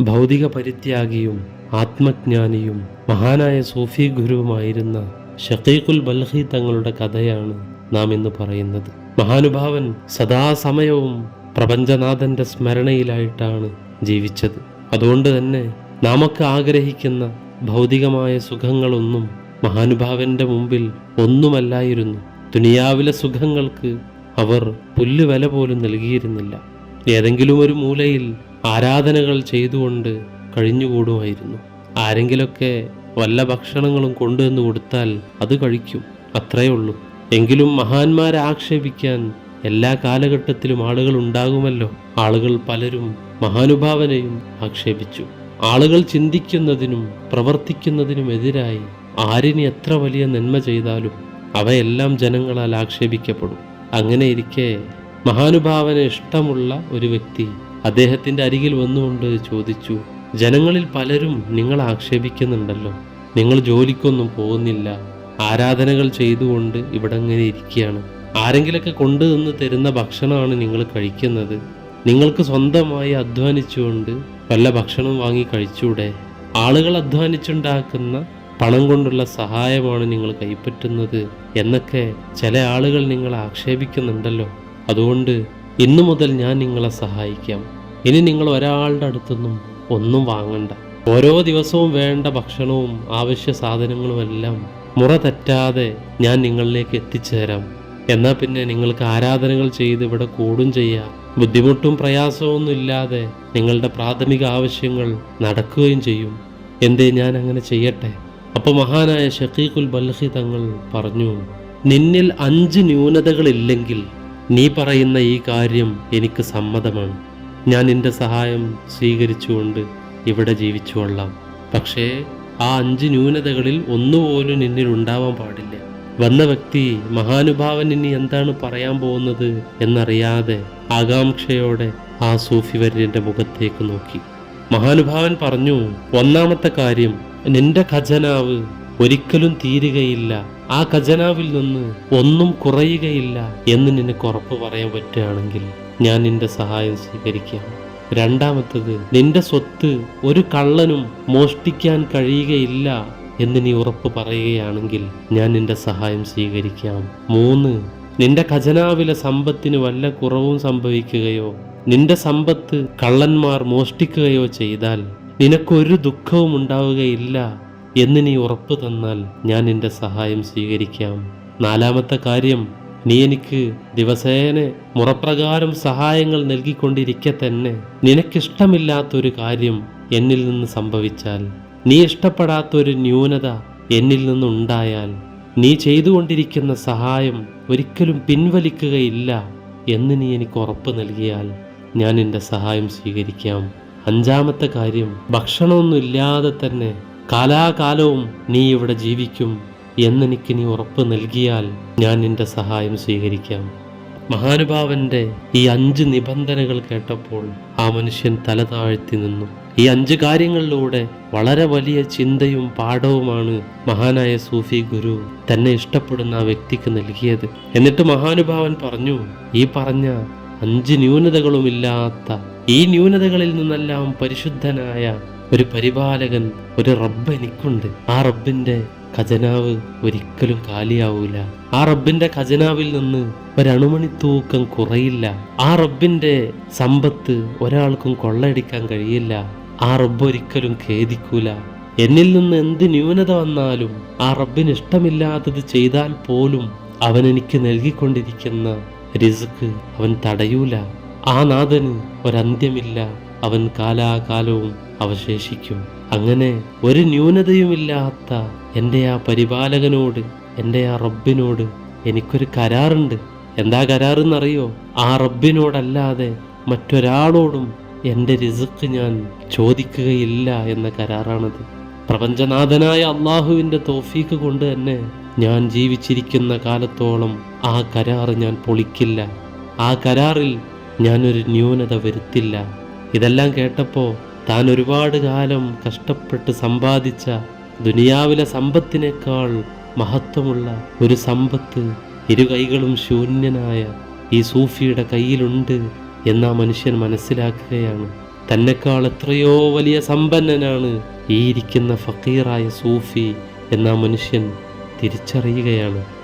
ഭൗതിക പരിത്യാഗിയും ആത്മജ്ഞാനിയും മഹാനായ സൂഫി ഗുരുവുമായിരുന്ന ഷക്കീഖുൽ ബൽഹി തങ്ങളുടെ കഥയാണ് നാം ഇന്ന് പറയുന്നത്. മഹാനുഭാവൻ സദാസമയവും പ്രപഞ്ചനാഥന്റെ സ്മരണയിലായിട്ടാണ് ജീവിച്ചത്. അതുകൊണ്ട് തന്നെ നാമൊക്കെ ആഗ്രഹിക്കുന്ന ഭൗതികമായ സുഖങ്ങളൊന്നും മഹാനുഭാവന്റെ മുമ്പിൽ ഒന്നുമല്ലായിരുന്നു. ദുനിയാവിലെ സുഖങ്ങൾക്ക് അവർ പുല്ലുവില പോലും നൽകിയിരുന്നില്ല. ഏതെങ്കിലും ഒരു മൂലയിൽ ആരാധനകൾ ചെയ്തുകൊണ്ട് കഴിഞ്ഞുകൂടുമായിരുന്നു. ആരെങ്കിലൊക്കെ വല്ല ഭക്ഷണങ്ങളും കൊണ്ടുവന്ന് കൊടുത്താൽ അത് കഴിക്കും അത്രയേ ഉള്ളൂ. എങ്കിലും മഹാന്മാരെ ആക്ഷേപിക്കാൻ എല്ലാ കാലഘട്ടത്തിലും ആളുകൾ ഉണ്ടാകുമല്ലോ. ആളുകൾ പലരും മഹാനുഭാവനെയും ആക്ഷേപിച്ചു. ആളുകൾ ചിന്തിക്കുന്നതിനും പ്രവർത്തിക്കുന്നതിനും എതിരായി ആരിനി എത്ര വലിയ നന്മ ചെയ്താലും അവയെല്ലാം ജനങ്ങളാൽ ആക്ഷേപിക്കപ്പെടും. അങ്ങനെ ഇരിക്കെ മഹാനുഭാവന് ഇഷ്ടമുള്ള ഒരു വ്യക്തി അദ്ദേഹത്തിന്റെ അരികിൽ വന്നുകൊണ്ട് ചോദിച്ചു ജനങ്ങളിൽ പലരും നിങ്ങൾ ആക്ഷേപിക്കുന്നുണ്ടല്ലോ. നിങ്ങൾ ജോലിക്കൊന്നും പോകുന്നില്ല. ആരാധനകൾ ചെയ്തുകൊണ്ട് ഇവിടെ അങ്ങനെ ഇരിക്കുകയാണ്. ആരെങ്കിലൊക്കെ കൊണ്ടുവന്ന് തരുന്ന ഭക്ഷണമാണ് നിങ്ങൾ കഴിക്കുന്നത്. നിങ്ങൾക്ക് സ്വന്തമായി അധ്വാനിച്ചുകൊണ്ട് വല്ല ഭക്ഷണം വാങ്ങി കഴിച്ചൂടെ? ആളുകൾ അധ്വാനിച്ചുണ്ടാക്കുന്ന പണം കൊണ്ടുള്ള സഹായമാണ് നിങ്ങൾ കൈപ്പറ്റുന്നത് എന്നൊക്കെ ചില ആളുകൾ നിങ്ങളെ ആക്ഷേപിക്കുന്നുണ്ടല്ലോ. അതുകൊണ്ട് ഇന്നു മുതൽ ഞാൻ നിങ്ങളെ സഹായിക്കാം. ഇനി നിങ്ങൾ ഒരാളുടെ അടുത്തൊന്നും ഒന്നും വാങ്ങണ്ട. ഓരോ ദിവസവും വേണ്ട ഭക്ഷണവും ആവശ്യ സാധനങ്ങളും എല്ലാം മുറ തെറ്റാതെ ഞാൻ നിങ്ങളിലേക്ക് എത്തിച്ചേരാം. എന്നാൽ പിന്നെ നിങ്ങൾക്ക് ആരാധനകൾ ചെയ്ത് ഇവിടെ കൂടും ചെയ്യാം. ബുദ്ധിമുട്ടും പ്രയാസമൊന്നും ഇല്ലാതെ നിങ്ങളുടെ പ്രാഥമിക ആവശ്യങ്ങൾ നടക്കുകയും ചെയ്യും. എന്തേ ഞാൻ അങ്ങനെ ചെയ്യട്ടെ? അപ്പോൾ മഹാനായ ഷക്കീഖുൽ ബൽഹി തങ്ങൾ പറഞ്ഞു നിന്നിൽ അഞ്ച് ന്യൂനതകളില്ലെങ്കിൽ നീ പറയുന്ന ഈ കാര്യം എനിക്ക് സമ്മതമാണ്. ഞാൻ നിന്റെ സഹായം സ്വീകരിച്ചുകൊണ്ട് ഇവിടെ ജീവിച്ചു കൊള്ളാം പക്ഷേ ആ അഞ്ച് ന്യൂനതകളിൽ ഒന്നുപോലും നിന്നിൽ ഉണ്ടാവാൻ പാടില്ല. വന്ന വ്യക്തി മഹാനുഭാവൻ ഇനി എന്താണ് പറയാൻ പോകുന്നത് എന്നറിയാതെ ആകാംക്ഷയോടെ ആ സൂഫി വര്യന്റെ മുഖത്തേക്ക് നോക്കി. മഹാനുഭാവൻ പറഞ്ഞു ഒന്നാമത്തെ കാര്യം നിന്റെ ഖജനാവ് ഒരിക്കലും തീരുകയില്ല. ആ ഖജനാവിൽ നിന്ന് ഒന്നും കുറയുകയില്ല എന്ന് നിനക്ക് ഉറപ്പ് പറയാൻ പറ്റുകയാണെങ്കിൽ ഞാൻ നിന്റെ സഹായം സ്വീകരിക്കാം. രണ്ടാമത്തത് നിന്റെ സ്വത്ത് ഒരു കള്ളനും മോഷ്ടിക്കാൻ കഴിയുകയില്ല എന്ന് നീ ഉറപ്പ് പറയുകയാണെങ്കിൽ ഞാൻ നിന്റെ സഹായം സ്വീകരിക്കാം. മൂന്ന് നിന്റെ ഖജനാവിലെ സമ്പത്തിന് വല്ല കുറവും സംഭവിക്കുകയോ നിന്റെ സമ്പത്ത് കള്ളന്മാർ മോഷ്ടിക്കുകയോ ചെയ്താൽ നിനക്കൊരു ദുഃഖവും ഉണ്ടാവുകയില്ല. എന്ന് നീ ഉറപ്പ് തന്നാൽ ഞാൻ നിന്റെ സഹായം സ്വീകരിക്കാം. നാലാമത്തെ കാര്യം നീ എനിക്ക് ദിവസേന മുറപ്രകാരം സഹായങ്ങൾ നൽകിക്കൊണ്ടിരിക്കെ തന്നെ നിനക്കിഷ്ടമില്ലാത്തൊരു കാര്യം എന്നിൽ നിന്ന് സംഭവിച്ചാൽ നീ ഇഷ്ടപ്പെടാത്തൊരു ന്യൂനത എന്നിൽ നിന്നുണ്ടായാൽ നീ ചെയ്തുകൊണ്ടിരിക്കുന്ന സഹായം ഒരിക്കലും പിൻവലിക്കുകയില്ല എന്ന് നീ എനിക്ക് ഉറപ്പ് നൽകിയാൽ ഞാൻ നിന്റെ സഹായം സ്വീകരിക്കാം. അഞ്ചാമത്തെ കാര്യം ഭക്ഷണമൊന്നുമില്ലാതെ തന്നെ കാലാകാലവും നീ ഇവിടെ ജീവിക്കും എന്നെനിക്ക് നീ ഉറപ്പ് നൽകിയാൽ ഞാൻ നിന്റെ സഹായം സ്വീകരിക്കാം. മഹാനുഭാവന്റെ ഈ അഞ്ച് നിബന്ധനകൾ കേട്ടപ്പോൾ ആ മനുഷ്യൻ തല താഴ്ത്തി നിന്നു. ഈ അഞ്ച് കാര്യങ്ങളിലൂടെ വളരെ വലിയ ചിന്തയും പാഠവുമാണ് മഹാനായ സൂഫി ഗുരു തന്നെ ഇഷ്ടപ്പെടുന്ന ആ വ്യക്തിക്ക് നൽകിയത്. എന്നിട്ട് മഹാനുഭാവൻ പറഞ്ഞു ഈ പറഞ്ഞ അഞ്ച് ന്യൂനതകളുമില്ലാത്ത ഈ ന്യൂനതകളിൽ നിന്നെല്ലാം പരിശുദ്ധനായ ഒരു പരിപാലകൻ ഒരു റബ്ബ് എനിക്കുണ്ട്. ആ റബ്ബിന്റെ ഖജനാവ് ഒരിക്കലും കാലിയാവൂല. ആ റബ്ബിന്റെ ഖജനാവിൽ നിന്ന് ഒരണുമണി തൂക്കം കുറയില്ല. ആ റബ്ബിന്റെ സമ്പത്ത് ഒരാൾക്കും കൊള്ളയടിക്കാൻ കഴിയില്ല. ആ റബ്ബ് ഒരിക്കലും ഖേദിക്കൂല. എന്നിൽ നിന്ന് എന്ത് ന്യൂനത വന്നാലും ആ റബ്ബിന് ഇഷ്ടമില്ലാത്തത് ചെയ്താൽ പോലും അവൻ എനിക്ക് നൽകിക്കൊണ്ടിരിക്കുന്ന റിസ്ക് അവൻ തടയൂല. ആ നാഥന് ഒരന്ത്യമില്ല. അവൻ കാലാകാലവും അവശേഷിക്കും. അങ്ങനെ ഒരു ന്യൂനതയുമില്ലാത്ത എന്റെ ആ പരിപാലകനോട് എന്റെ ആ റബ്ബിനോട് എനിക്കൊരു കരാറുണ്ട്. എന്താ കരാറെന്നറിയോ? ആ റബ്ബിനോടല്ലാതെ മറ്റൊരാളോടും എന്റെ റിസുക്ക് ഞാൻ ചോദിക്കുകയില്ല എന്ന കരാറാണത്. പ്രപഞ്ചനാഥനായ അള്ളാഹുവിന്റെ തോഫീക്ക് കൊണ്ട് തന്നെ ഞാൻ ജീവിച്ചിരിക്കുന്ന കാലത്തോളം ആ കരാർ ഞാൻ പൊളിക്കില്ല. ആ കരാറിൽ ഞാനൊരു ന്യൂനത വരുത്തില്ല. ഇതെല്ലാം കേട്ടപ്പോൾ താൻ ഒരുപാട് കാലം കഷ്ടപ്പെട്ട് സമ്പാദിച്ച ദുനിയാവിലെ സമ്പത്തിനേക്കാൾ മഹത്വമുള്ള ഒരു സമ്പത്ത് ഇരു കൈകളും ശൂന്യനായ ഈ സൂഫിയുടെ കയ്യിലുണ്ട് എന്ന മനുഷ്യൻ മനസ്സിലാക്കുകയാണ്. തന്നെക്കാൾ എത്രയോ വലിയ സമ്പന്നനാണ് ഈ ഇരിക്കുന്ന ഫക്കീറായ സൂഫി എന്ന മനുഷ്യൻ തിരിച്ചറിയുകയാണ്.